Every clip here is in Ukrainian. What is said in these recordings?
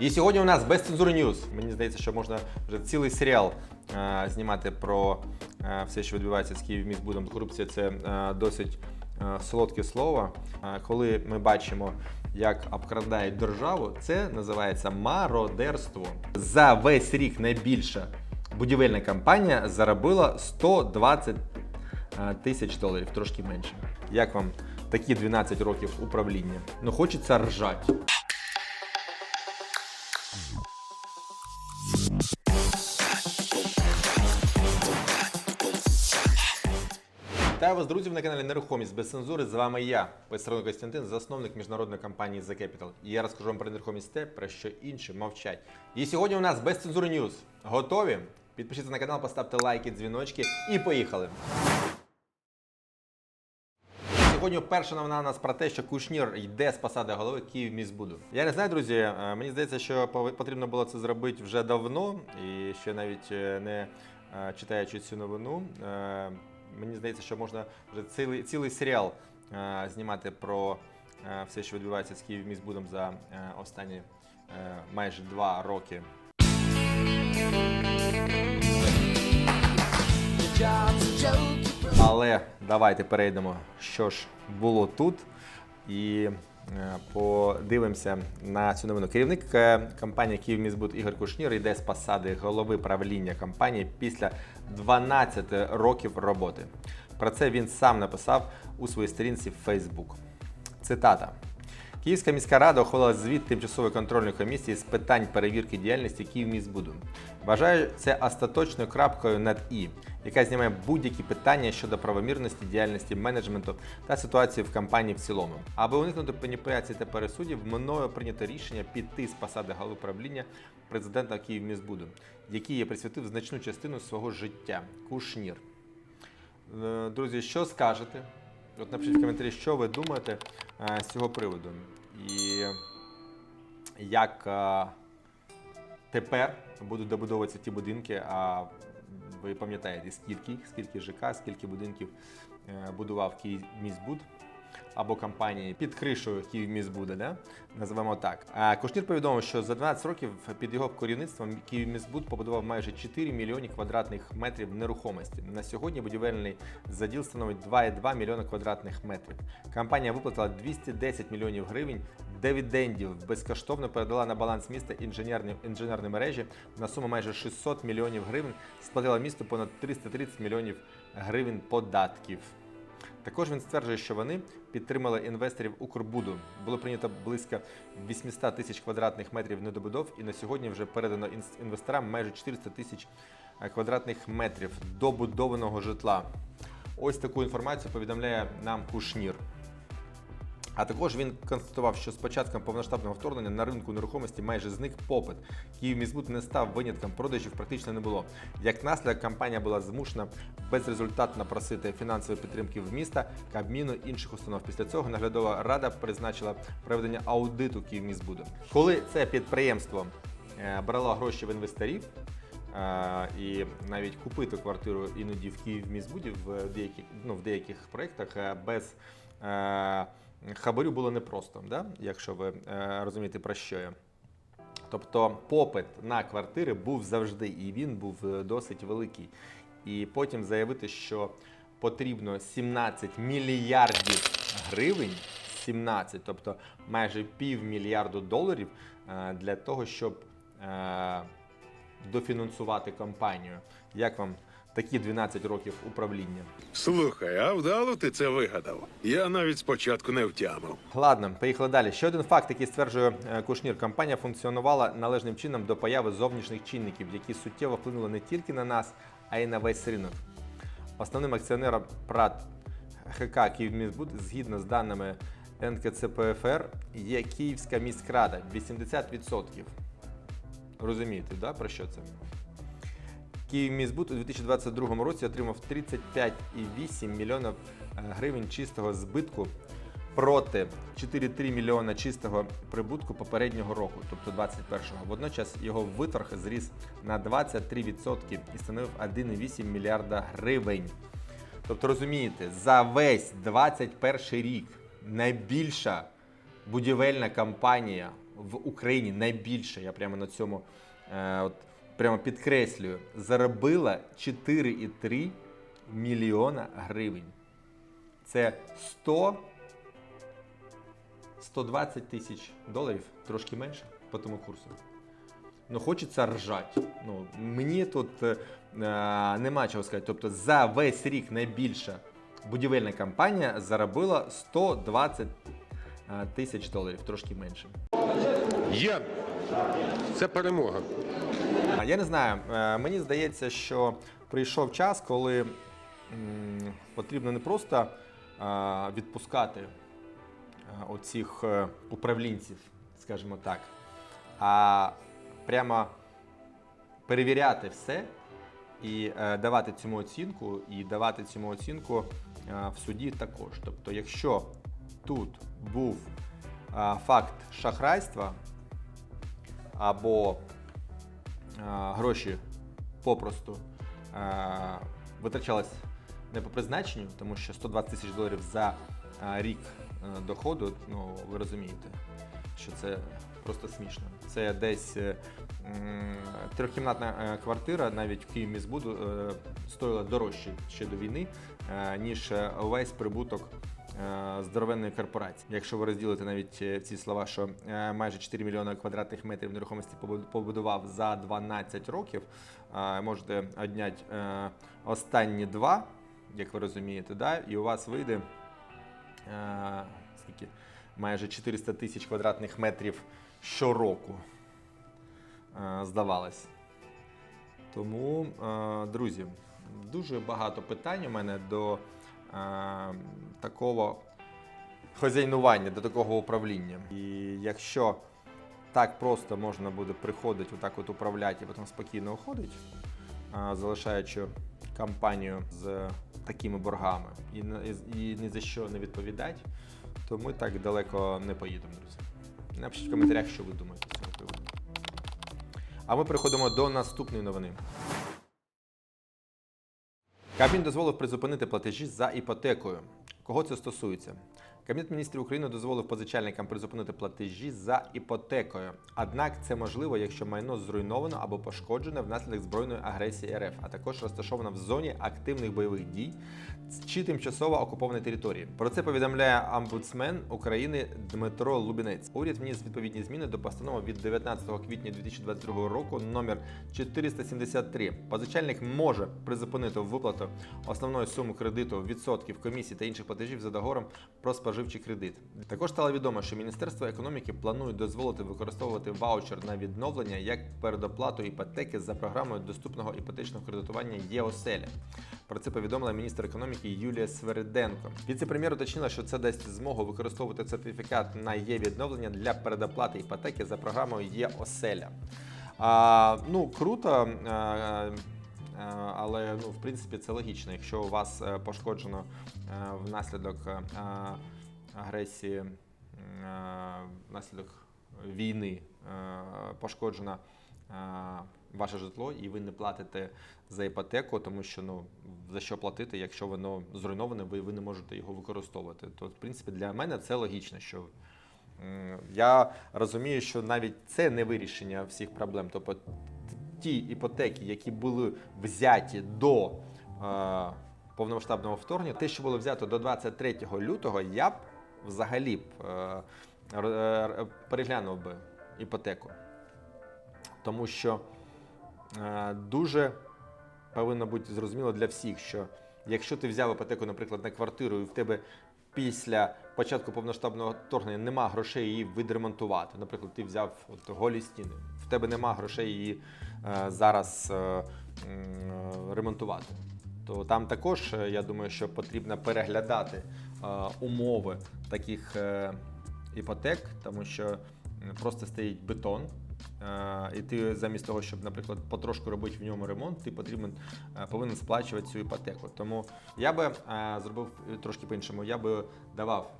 І сьогодні у нас без цензури Ньюз. Мені здається, що можна вже цілий серіал е, знімати про е, все, що відбувається з Київміськбудом. Корупція це е, досить е, солодке слово. Е, коли ми бачимо, як обкрадають державу, це називається мародерство. За весь рік найбільша будівельна компанія заробила 120 е, тисяч доларів, трошки менше. Як вам такі 12 років управління? Ну хочеться ржати. Вітаю вас, друзі, на каналі Нерухомість без цензури. З вами я, Писаренко Костянтин, засновник міжнародної компанії The Capital. І я розкажу вам про нерухомість те, про що інші мовчать. І сьогодні у нас без цензури Ньюз. Готові? Підпишіться на канал, поставте лайки, дзвіночки і поїхали. Сьогодні перша новина у нас про те, що Кушнір йде з посади голови Київміськбуду. Я не знаю, друзі. е, Мені здається, що потрібно було це зробити вже давно, і ще навіть е, не е, читаючи цю новину. Мені здається, що можна вже цілий, цілий серіал е, знімати про е, все, що відбувається з Київміськбудом за е, останні е, майже два роки. Але давайте перейдемо, що ж було тут, і подивимося на цю новину. Керівник е, компанії «Київміськбуд» Ігор Кушнір йде з посади голови правління компанії після 12 років роботи. Про це він сам написав у своїй сторінці в Facebook. Цитата. Київська міська рада ухвалила звіт тимчасової контрольної комісії з питань перевірки діяльності Київміськбуду. Вважаю це остаточною крапкою над і, яка знімає будь-які питання щодо правомірності діяльності менеджменту та ситуації в компанії в цілому. Аби уникнути маніпуляцій та пересудів, мною прийнято рішення піти з посади голови правління президента Київміськбуду, який я присвятив значну частину свого життя. Кушнір. Е, Друзі, що скажете? От напишіть в коментарі, що ви думаєте е, з цього приводу. І як е, тепер будуть добудовуватися ті будинки, а ви пам'ятаєте, скільки, скільки ЖК, скільки будинків будував будував Київміськбуд або компанії під кришою Київміськбуда, да? називаємо так. А Кушнір повідомив, що за 12 років під його керівництвом Київміськбуд побудував майже 4 мільйони квадратних метрів нерухомості. На сьогодні будівельний заділ становить 2,2 мільйони квадратних метрів. Компанія виплатила 210 мільйонів гривень дивідендів, безкоштовно передала на баланс міста інженерні, інженерні мережі на суму майже 600 мільйонів гривень, сплатила місту понад 330 мільйонів гривень податків. Також він стверджує, що вони підтримали інвесторів Укрбуду. Було прийнято близько 800 тисяч квадратних метрів недобудов, і на сьогодні вже передано інвесторам майже 400 тисяч е, квадратних метрів добудованого житла. Ось таку інформацію повідомляє нам Кушнір. А також він констатував, що з початком повноштабного вторгнення на ринку нерухомості майже зник попит. Київміськбуд не став винятком, продажів практично не було. Як наслідок, компанія була змушена безрезультатно просити фінансової підтримки в міста, Кабміну інших установ. Після цього наглядова рада призначила проведення аудиту Київміськбуду. Коли це підприємство е, брало гроші в інвесторів, е, і навіть купити квартиру іноді в Київміськбуді в деяких, ну, в деяких проєктах е, без хабарю було непросто, да? якщо ви е, розумієте про що я. Тобто попит на квартири був завжди, і він був е, досить великий. І потім заявити, що потрібно 17 мільярдів гривень, 17, тобто майже півмільярду доларів е, для того, щоб дофінансувати компанію. Як вам такі 12 років управління? Слухай, а вдало ти це вигадав? Я навіть спочатку не втямив. Ладно, поїхали далі. Ще один факт, який стверджує е, Кушнір, компанія функціонувала належним чином до появи зовнішніх чинників, які суттєво вплинули не тільки на нас, а й на весь ринок. Основним акціонером ПРАТ ХК Київміськбуд, згідно з даними НКЦПФР, є Київська міськрада 80%. Розумієте, да, про що це? Київміськбуд у 2022 році отримав 35,8 мільйонів е, гривень чистого збитку проти 4,3 мільйона чистого прибутку попереднього року, тобто 21-го. Водночас його виторг зріс на 23% і становив 1,8 мільярда гривень. Тобто, розумієте, за весь 21 рік найбільша будівельна компанія в Україні найбільше, я прямо на цьому е, от, прямо підкреслюю, заробила 4,3 мільйона гривень. Це 100 120 тисяч доларів, трошки менше по тому курсу. Ну, хочеться ржати. Ну, мені тут е, нема чого сказати. Тобто за весь рік найбільша будівельна компанія заробила 120 е, тисяч доларів, трошки менше. Є. Це перемога. Я не знаю, е, мені здається, що прийшов час, коли потрібно не просто е, відпускати е, оцих управлінців, скажімо так, а прямо перевіряти все і давати цьому оцінку, і давати цьому оцінку в суді також. Тобто, якщо тут був факт шахрайства або гроші попросту е, витрачались не по призначенню, тому що 120 тисяч доларів за е, рік е, доходу, ну ви розумієте, що це просто смішно. Це десь е, трьохкімнатна е, квартира, навіть в Києві е, стоїла дорожче ще до війни, е, ніж е, весь прибуток е, здоровенної корпорації. Якщо ви розділите навіть е, ці слова, що е, майже 4 мільйони квадратних метрів нерухомості побудував за 12 років, е, можете одняти е, останні два, як ви розумієте, да? і у вас вийде е, скільки? майже 400 тисяч квадратних метрів щороку. е, Здавалось. Тому, е, друзі, дуже багато питань у мене до е, такого хазяйнування, до такого управління. І якщо так просто можна буде приходити, отак от управляти і потім спокійно уходить, е, залишаючи компанію з такими боргами і, і, і ні за що не відповідати, то ми так далеко не поїдемо, друзі. Напишіть в коментарях, що ви думаєте з цього приводу. А ми переходимо до наступної новини. Кабмін дозволив призупинити платежі за іпотекою. Кого це стосується? Кабінет міністрів України дозволив позичальникам призупинити платежі за іпотекою. Однак це можливо, якщо майно зруйновано або пошкоджене внаслідок збройної агресії РФ, а також розташовано в зоні активних бойових дій чи тимчасово окупованій території. Про це повідомляє омбудсмен України Дмитро Лубінець. Уряд вніс відповідні зміни до постанови від 19 квітня 2022 року номер 473. Позичальник може призупинити виплату основної суми кредиту, відсотків, комісій та інших платежів за договором про споживчий кредит. Також стало відомо, що Міністерство економіки планує дозволити використовувати ваучер на відновлення як передоплату іпотеки за програмою доступного іпотечного кредитування ЄОСЕЛЯ. Про це повідомила міністр економіки Юлія Свериденко. Віце-прем'єр уточнила, що це дасть змогу використовувати сертифікат на є-відновлення для передоплати іпотеки за програмою ЄОСЕЛЯ. А, ну, круто. а, але ну, в принципі це логічно. Якщо у вас е, пошкоджено е, внаслідок е, агресії, е, внаслідок війни е, пошкоджено е, ваше житло, і ви не платите за іпотеку, тому що ну за що платити, якщо воно зруйноване, ви, ви не можете його використовувати. То в принципі для мене це логічно, що я розумію, що навіть це не вирішення всіх проблем. Тобто ті іпотеки, які були взяті до е, повномасштабного вторгнення, те, що було взято до 23 лютого, я б взагалі б е, е, переглянув би іпотеку. Тому що е, дуже повинно бути зрозуміло для всіх, що якщо ти взяв іпотеку, наприклад, на квартиру, і в тебе після початку повноштабного вторгнення нема грошей її відремонтувати. Наприклад, ти взяв от голі стіни, тебе нема грошей її е, зараз е, ремонтувати. То там також, е, я думаю, що потрібно переглядати умови таких іпотек, тому що просто стоїть бетон. І ти замість того, щоб, наприклад, потрошку робити в ньому ремонт, ти потрібен, повинен сплачувати цю іпотеку. Тому я би зробив трошки по-іншому. Я би давав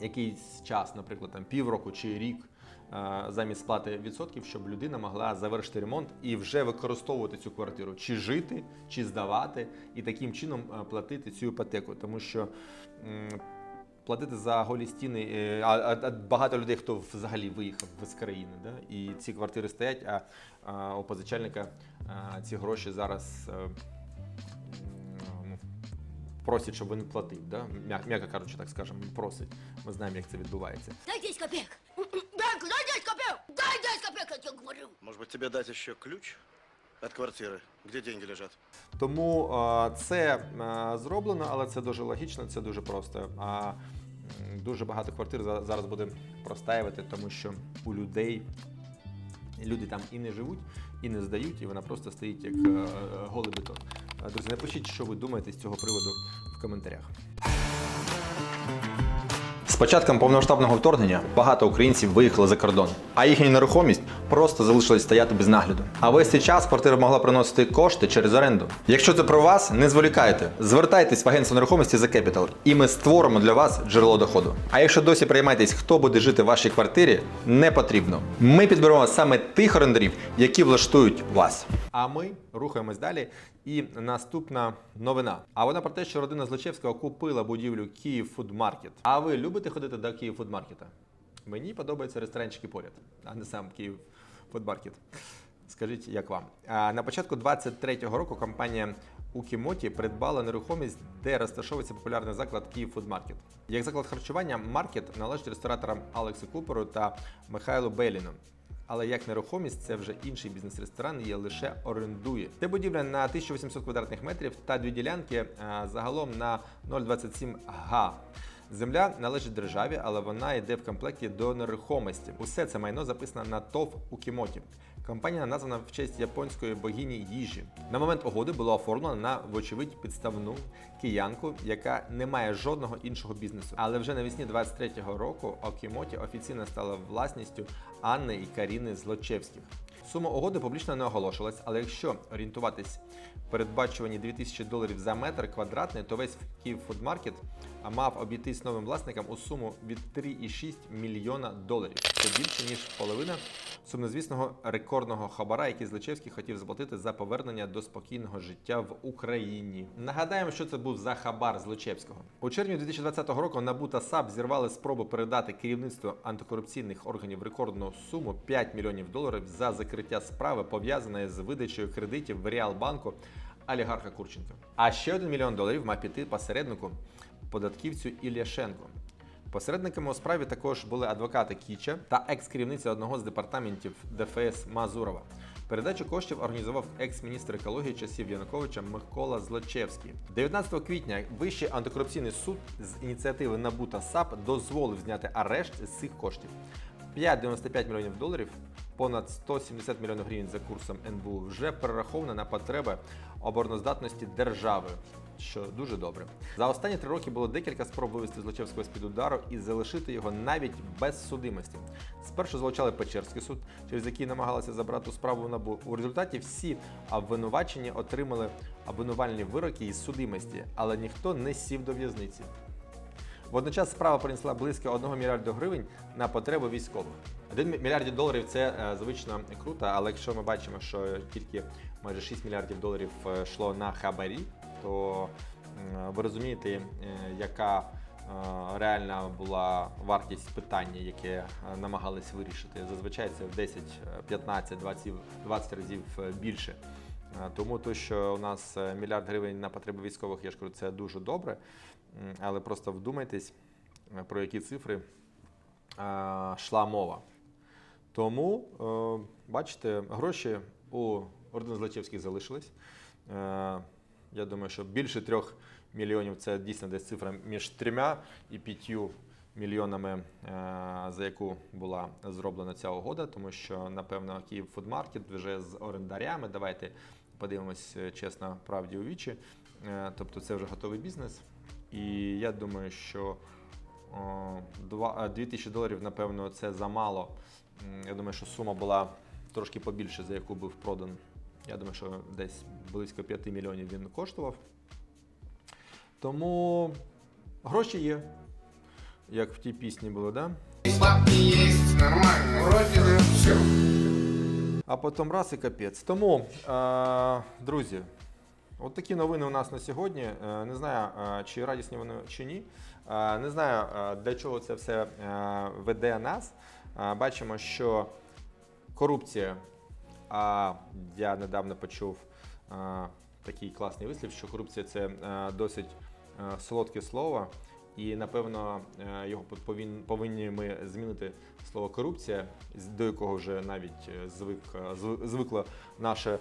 якийсь час, наприклад, там півроку чи рік. Е, Замість сплати відсотків, щоб людина могла завершити ремонт і вже використовувати цю квартиру, чи жити, чи здавати, і таким чином е, платити цю іпотеку. Тому що платити за голі стіни. е, А, а, а багато людей, хто взагалі виїхав з країни, да? і ці квартири стоять, а, а у позичальника а, ці гроші зараз. е, м, ну, Просять, щоб він платив, да? М'яко, кажучи, так скажемо, просить. Ми знаємо, як це відбувається. Дай 10 копеек. Данька, дай 10 копеек. Дай 10 я тебе говорю. Может быть, тебе дать еще ключ от квартиры, где деньги лежат? Тому е, це е, зроблено, але це дуже логічно, це дуже просто. А м, дуже багато квартир за- зараз буде простаювати, тому що у людей люди там і не живуть, і не здають, і вона просто стоїть як е, голий бетон. Е, Друзі, напишіть, що ви думаєте з цього приводу в коментарях. Початком повномасштабного вторгнення багато українців виїхали за кордон, а їхня нерухомість просто залишилась стояти без нагляду. А весь цей час квартира могла приносити кошти через оренду. Якщо це про вас, не зволікайте. Звертайтесь в агентство нерухомості за Capital, і ми створимо для вас джерело доходу. А якщо досі приймаєтесь, хто буде жити в вашій квартирі, не потрібно. Ми підберемо саме тих орендарів, які влаштують вас. А ми рухаємось далі. І наступна новина. А вона про те, що родина Злочевського купила будівлю Київ Фудмаркет. А ви любите ходити до Київ Фудмаркета? Мені подобаються ресторанчики поряд, а не сам Київ Фудмаркет. Скажіть, як вам? На початку 23-го року компанія Укімоті придбала нерухомість, де розташовується популярний заклад Київ Фудмаркет. Як заклад харчування, маркет належить рестораторам Алексу Куперу та Михайлу Беліну. Але як нерухомість, це вже інший бізнес-ресторан, її лише орендує. Це будівля на 1800 квадратних метрів та дві ділянки загалом на 0,27 га. Земля належить державі, але вона йде в комплекті до нерухомості. Усе це майно записано на ТОВ у Кімоті. Компанія названа в честь японської богині їжі. На момент угоди було оформлено на вочевидь підставну киянку, яка не має жодного іншого бізнесу. Але вже навесні 23-го року Окімоті офіційно стала власністю Анни і Каріни Злочевських. Сума угоди публічно не оголошувалась, але якщо орієнтуватись передбачувані 2000 доларів за метр квадратний, то весь Київ Фудмаркет мав обійтись новим власникам у суму від 3,6 мільйона доларів. Це більше ніж половина сумнозвісного рекордного хабара, який Злочевський хотів заплатити за повернення до спокійного життя в Україні. Нагадаємо, що це був за хабар Злочевського. У червні 2020 року НАБУ та САП зірвали спробу передати керівництву антикорупційних органів рекордну суму 5 мільйонів доларів за закриття справи, пов'язаної з видачею кредитів в Реалбанку олігарха Курченка. А ще 1 мільйон доларів мав піти посереднику податківцю Ілляшенко. Посередниками у справі також були адвокати Кіча та екс-керівниця одного з департаментів ДФС Мазурова. Передачу коштів організував екс-міністр екології часів Януковича Микола Злочевський. 19 квітня Вищий антикорупційний суд з ініціативи НАБУ та САП дозволив зняти арешт з цих коштів. 5,95 мільйонів доларів, понад 170 мільйонів гривень за курсом НБУ вже перераховано на потреби обороноздатності держави, що дуже добре. За останні три роки було декілька спроб вивести Злочевського з-під удару і залишити його навіть без судимості. Спершу залучали Печерський суд, через який намагалися забрати справу НАБУ. У результаті всі обвинувачені отримали обвинувальні вироки із судимості, але ніхто не сів до в'язниці. Водночас справа принесла близько 1 мільярду гривень на потреби військових. 1 мільярд доларів це е, звично круто, але якщо ми бачимо, що тільки майже 6 мільярдів доларів е, йшло на хабарі, то ви розумієте, е, яка е, реальна була вартість питання, яке е, намагались вирішити. Зазвичай це в 10, е, 15, 20, 20 разів е, більше. Е, Тому то, що у нас е, мільярд гривень на потреби військових, я ж кажу, це дуже добре. Але просто вдумайтесь, е, про які цифри е, йшла мова. Тому, е, бачите, гроші у родини Злачевських залишились. Е, Я думаю, що більше трьох мільйонів це дійсно десь цифра між трьома і п'ятью мільйонами, е, за яку була зроблена ця угода, тому що, напевно, Київ Фудмаркет вже з орендарями. Давайте подивимось е, чесно правді у вічі. Тобто це вже готовий бізнес. І я думаю, що о, два- е, 2000 доларів, напевно, це замало. Я думаю, що сума була трошки побільше, за яку був продан. Я думаю, що десь близько 5 мільйонів він коштував. Тому гроші є, як в тій пісні було, да? Бабки есть, нормально, вроде бы все. А потім раз і капець. Тому, е, друзі, от такі новини у нас на сьогодні. Е, не знаю, чи радісні вони чи ні. Е, Не знаю, е, для чого це все веде нас. Бачимо, що корупція. А я недавно почув такий класний вислів, що корупція це досить солодке слово, і напевно його повин- повинні ми змінити слово корупція, до якого вже навіть е, звик, е, звикло наше е,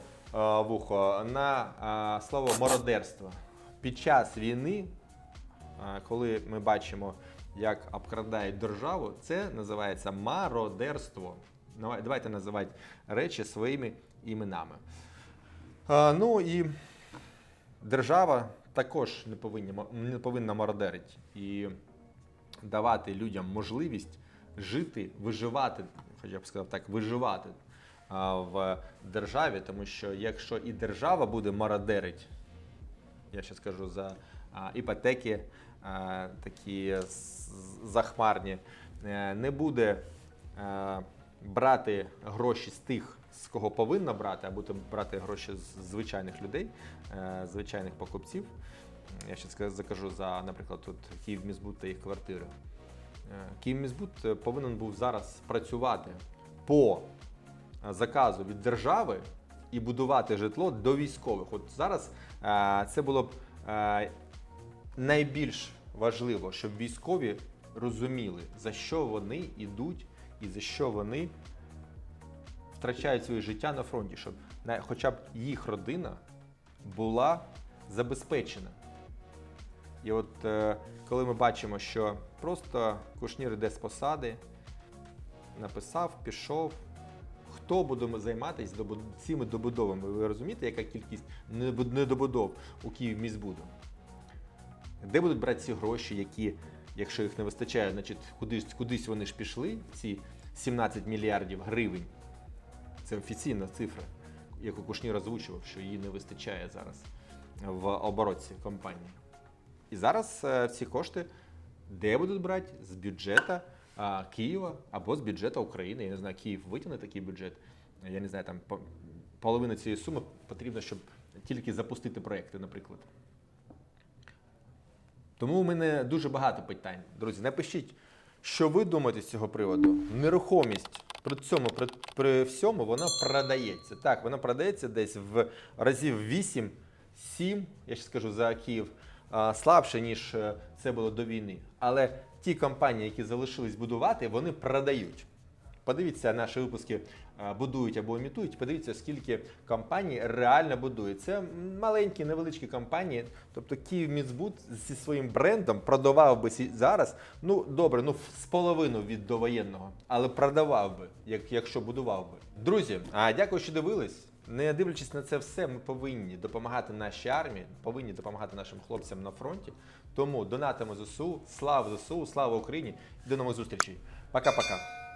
вухо, на слово мародерство. Під час війни коли ми бачимо, як обкрадають державу, це називається мародерство. Давай- Давайте називати речі своїми іменами. Ну і держава також не повинна, не повинна мародерити і давати людям можливість жити, виживати, хоча б сказав так, виживати в державі, тому що якщо і держава буде мародерить, я ще скажу за іпотеки такі захмарні, е, не буде е, брати гроші з тих, з кого повинна брати, а буде брати гроші з звичайних людей, е, звичайних покупців. Я ще закажу за, наприклад, тут Київміськбуд та їх квартири. Е, Київміськбуд е, повинен був зараз працювати по заказу від держави і будувати житло до військових. От зараз це було б найбільш важливо, щоб військові розуміли, за що вони йдуть і за що вони втрачають своє життя на фронті, щоб хоча б їх родина була забезпечена. І от е, коли ми бачимо, що просто Кушнір іде з посади, написав, пішов. Хто буде займатися цими добудовами? Ви розумієте, яка кількість недобудов у Київміськбуду? Де будуть брати ці гроші, які, якщо їх не вистачає, значить кудись, кудись вони ж пішли, ці 17 мільярдів гривень. Це офіційна цифра, яку Кушнір озвучував, що її не вистачає зараз в оборотці компанії. І зараз е, ці кошти де будуть брати? З бюджету Києва або з бюджету України. Я не знаю, Київ витягне такий бюджет. Я не знаю, там по- половина цієї суми потрібна, щоб тільки запустити проекти, наприклад. Тому у мене дуже багато питань. Друзі, напишіть, що ви думаєте з цього приводу. Нерухомість при цьому, при, при всьому, вона продається. Так, вона продається десь в разів 8, 7, я ще скажу за Київ, слабше, ніж е, це було до війни. Але ті компанії, які залишились будувати, вони продають. Подивіться наші випуски е, будують або імітують. Подивіться, скільки компаній реально будують. Це маленькі, невеличкі компанії. Тобто Київміцбуд зі своїм брендом продавав би зараз. Ну добре, ну з половину від довоєнного, але продавав би, як, якщо будував би. Друзі, а дякую, що дивились. Не дивлячись на це все, ми повинні допомагати нашій армії, повинні допомагати нашим хлопцям на фронті. Тому донатимо ЗСУ, слава ЗСУ, слава Україні! До нових зустрічей. Пока-пока.